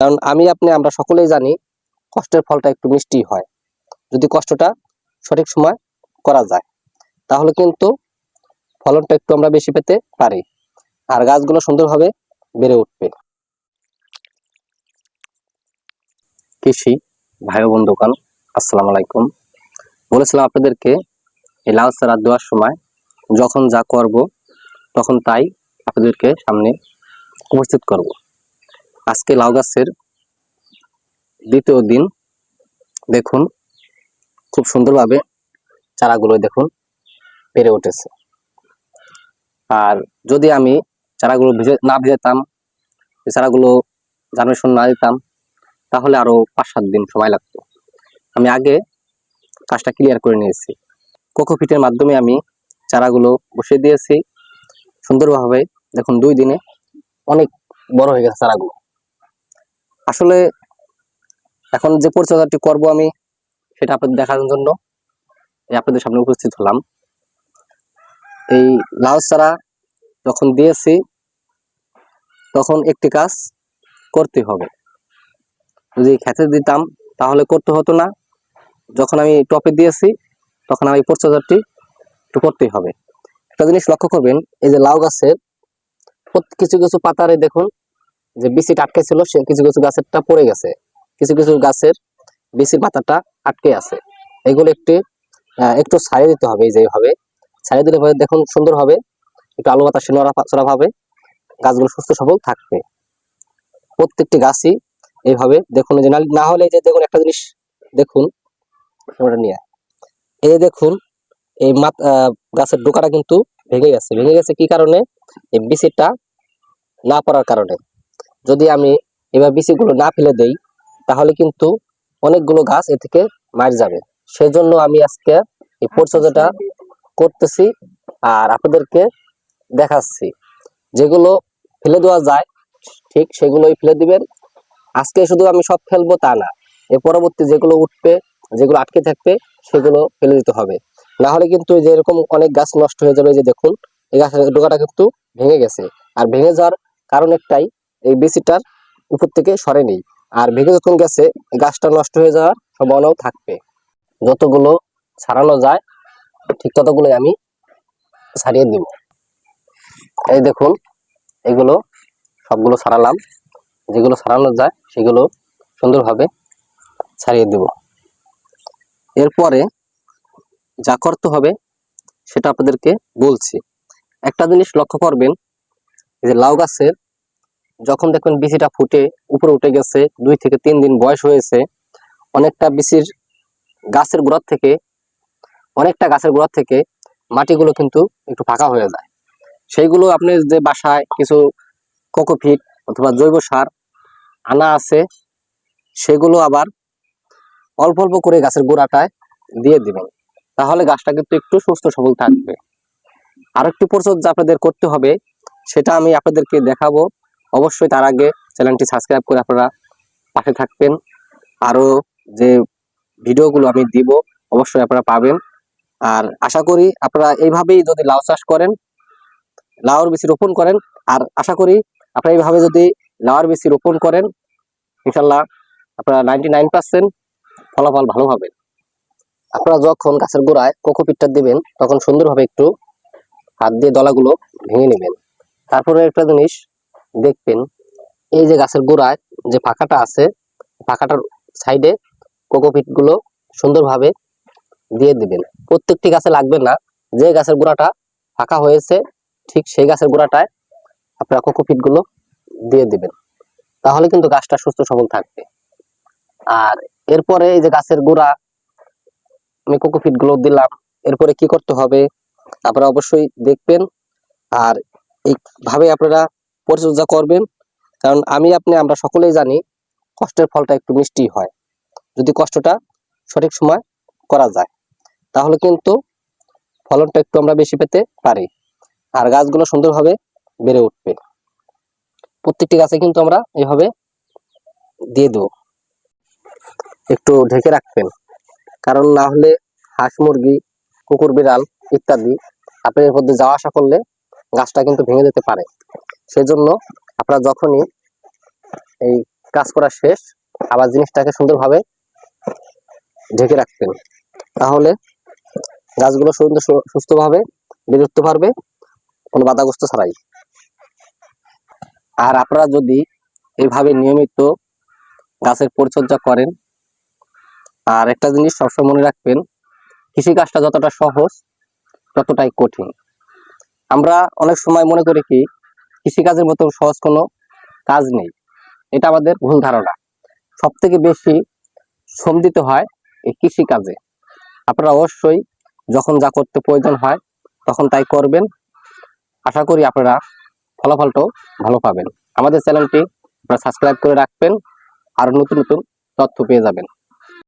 কারণ আমি, আপনি, আমরা সকলেই জানি কষ্টের ফলটা একটু মিষ্টি হয়। যদি কষ্টটা সঠিক সময় করা যায়, তাহলে কিন্তু ফলনটা একটু আমরা বেশি পেতে পারি। আর গাছগুলো সুন্দরভাবে বেড়ে উঠবে। কৃষি ভাই বোন দোকান, আসসালামু আলাইকুম। বলেছিলাম আপনাদেরকে, এই লাউ চারা দেওয়ার সময় যখন যা করব, তখন তাই আপনাদেরকে সামনে উপস্থিত করব। আজকে লাউ গাছের দ্বিতীয় দিন। দেখুন, খুব সুন্দরভাবে চারাগুলো দেখুন পেরে উঠেছে। আর যদি আমি চারাগুলো ভিজে না ভিজাতাম চারাগুলো জার্মেশন না দিতাম, তাহলে আরও পাঁচ সাত দিন সময় লাগতো। আমি আগে কাজটা ক্লিয়ার করে নিয়েছি। কোকোপিটের মাধ্যমে আমি চারাগুলো বসিয়ে দিয়েছি। সুন্দরভাবে দেখুন, দুই দিনে অনেক বড় হয়ে গেছে চারাগুলো। আসলে এখন যে পরিচর্যাটি করব আমি, সেটা আপনাদের দেখানোর জন্য। আপনাদের সামনে উপস্থিত হলাম। এই লাউ চারা যখন দিয়েছি, তখন একটি কাজ করতে হবে। যদি খেতে দিতাম, তাহলে করতে হতো না। যখন আমি টপে দিয়েছি, তখন আমি পরিচর্যাটি একটু করতেই হবে। একটা জিনিস লক্ষ্য করবেন, এই যে লাউ গাছের কিছু কিছু পাতারে দেখুন যে বিচিটা আটকে ছিল, সে কিছু কিছু গাছেরটা পড়ে গেছে। কিছু কিছু গাছের বিচির পাতাটা আটকে আছে। এগুলো একটু একটু ছাড়িয়ে দিতে হবে এই যে এইভাবে। ছাড়িয়ে দিলে দেখুন সুন্দর হবে। একটু আলু বাতাসে নড়া চড়া ভাবে গাছগুলো সুস্থ সবল থাকবে। প্রত্যেকটি গাছই এইভাবে দেখুন যে না- হলে যে দেখুন একটা জিনিস, দেখুন, ওটা নিয়ে। এই দেখুন, এই গাছের ডোকাটা কিন্তু ভেঙে গেছে। ভেঙে গেছে কি কারণে? এই বিচিটা না পড়ার কারণে। যদি আমি এবার বিচিগুলো না ফেলে দেই, তাহলে কিন্তু অনেকগুলো গাছ এ থেকে মার যাবে। সেজন্য আমি আজকে এই পরিচর্যাটা করতেছি আর আপনাদেরকে দেখাচ্ছি। যেগুলো ফেলে দেওয়া যায়, ঠিক সেগুলোই ফেলে দিবেন। আজকে শুধু আমি সব ফেলব তা না এর পরবর্তী যেগুলো উঠবে, যেগুলো আটকে থাকবে, সেগুলো ফেলে দিতে হবে। না হলে কিন্তু যে এরকম অনেক গাছ নষ্ট হয়ে যাবে যে দেখুন, এই গাছের ডোকাটা কিন্তু ভেঙে গেছে। আর ভেঙে যাওয়ার কারণ একটাই এই বিচিটার উপর থেকে সরে নেই আর ভেঙে যখন গেছে, গাছটা নষ্ট হয়ে যাওয়ার সম্ভাবনাও থাকবে। যতগুলো ছাড়ানো যায়, ঠিক ততগুলোই আমি ছাড়িয়ে দিব। এই দেখুন, এগুলো সবগুলো ছাড়ালাম। যেগুলো ছাড়ানো যায়, সেগুলো সুন্দরভাবে ছাড়িয়ে দিব। এরপরে যা করতে হবে, সেটা আপনাদেরকে বলছি। একটা জিনিস লক্ষ্য করবেন, যে লাউ গাছের যখন দেখবেন বিচিটা ফুটে উপরে উঠে গেছে, দুই থেকে তিন দিন বয়স হয়েছে, অনেকটা বিচির গাছের গোড়ার থেকে, অনেকটা গাছের গোড়ার থেকে মাটিগুলো কিন্তু একটু ফাঁকা হয়ে যায়। সেইগুলো আপনি যে বাসায় কিছু কোকোফিট অথবা জৈব সার আনা আছে, সেগুলো আবার অল্প অল্প করে গাছের গোড়াটায় দিয়ে দিবেন। তাহলে গাছটা কিন্তু একটু সুস্থ সবল থাকবে। আরেকটি পরিচর্যা আপনাদের করতে হবে, সেটা আমি আপনাদেরকে দেখাবো। অবশ্যই তার আগে চ্যানেলটি সাবস্ক্রাইব করে আপনারা পাশে থাকবেন। আরও যে ভিডিওগুলো আমি দিব, অবশ্যই আপনারা পাবেন। আর আশা করি আপনারা এইভাবেই যদি লাউ চাষ করেন, লাউর বেশি রোপণ করেন, আর আশা করি আপনারা এইভাবে যদি লাউর বেশি রোপণ করেন, ইনশাল্লাহ আপনারা নাইনটি নাইন পার্সেন্ট ফলাফল ভালো হবে। আপনারা যখন গাছের গোড়ায় কোকোপিটটা দিবেন, তখন সুন্দরভাবে একটু হাত দিয়ে দলাগুলো ভেঙে নেবেন। তারপরে একটা জিনিস দেখবেন, এই যে গাছের গোড়ায় যে ফাঁকাটা আছে, ফাঁকাটার সাইডে কোকোপিটগুলো সুন্দরভাবে দিয়ে দিবেন। প্রত্যেকটি গাছে লাগবে না, যে গাছের গোড়াটা ফাঁকা হয়েছে, ঠিক সেই গাছের গোড়াটায় আপনারা কোকোপিটগুলো দিয়ে দিবেন। তাহলে কিন্তু গাছটা সুস্থ সবল থাকবে। আর এরপরে এই যে গাছের গোড়া, আমি কোকোপিটগুলো দিলাম। এরপরে কি করতে হবে? আপনারা অবশ্যই দেখবেন। আর এইভাবে আপনারা পরিচর্যা করবেন। কারণ আমি, আপনি, আমরা সকলেই জানি কষ্টের ফলটা একটু মিষ্টি হয়। যদি কষ্টটা সঠিক সময় করা যায়, তাহলে কিন্তু ফলনটা একটু আমরা বেশি পেতে পারি। আর গাছগুলো সুন্দরভাবে বেড়ে উঠবে। প্রত্যেকটি গাছে কিন্তু আমরা এভাবে দিয়ে দেবো। একটু ঢেকে রাখবেন। কারণ না হলে হাঁস, মুরগি, কুকুর, বিড়াল ইত্যাদি আপনি এর মধ্যে যাওয়া আসা করলে গাছটা কিন্তু ভেঙে যেতে পারে। সেজন্য আপনারা যখনই এই কাজ করা শেষ, আবার জিনিসটাকে সুন্দরভাবে ঢেকে রাখবেন, তাহলে গাছগুলো সুন্দর সুস্থভাবে বেড়ে উঠতে পারবে কোনো বাধাগ্রস্ত ছাড়াই। আর আপনারা যদি এইভাবে নিয়মিত গাছের পরিচর্যা করেন, আর একটা জিনিস সবসময় মনে রাখবেন, কৃষিকাজটা যতটা সহজ, ততটাই কঠিন। আমরা অনেক সময় মনে করি কি কৃষিকাজের মতো সহজ কোনো কাজ নেই। এটা আমাদের ভুল ধারণা। সব থেকে বেশি শ্রম দিতে হয় এই কৃষিকাজে। আপনারা অবশ্যই যখন যা করতে প্রয়োজন হয়, তখন তাই করবেন। আশা করি আপনারা ফলাফলটাও ভালো পাবেন। আমাদের চ্যানেলটি আপনারা সাবস্ক্রাইব করে রাখবেন। আর নতুন নতুন তথ্য পেয়ে যাবেন।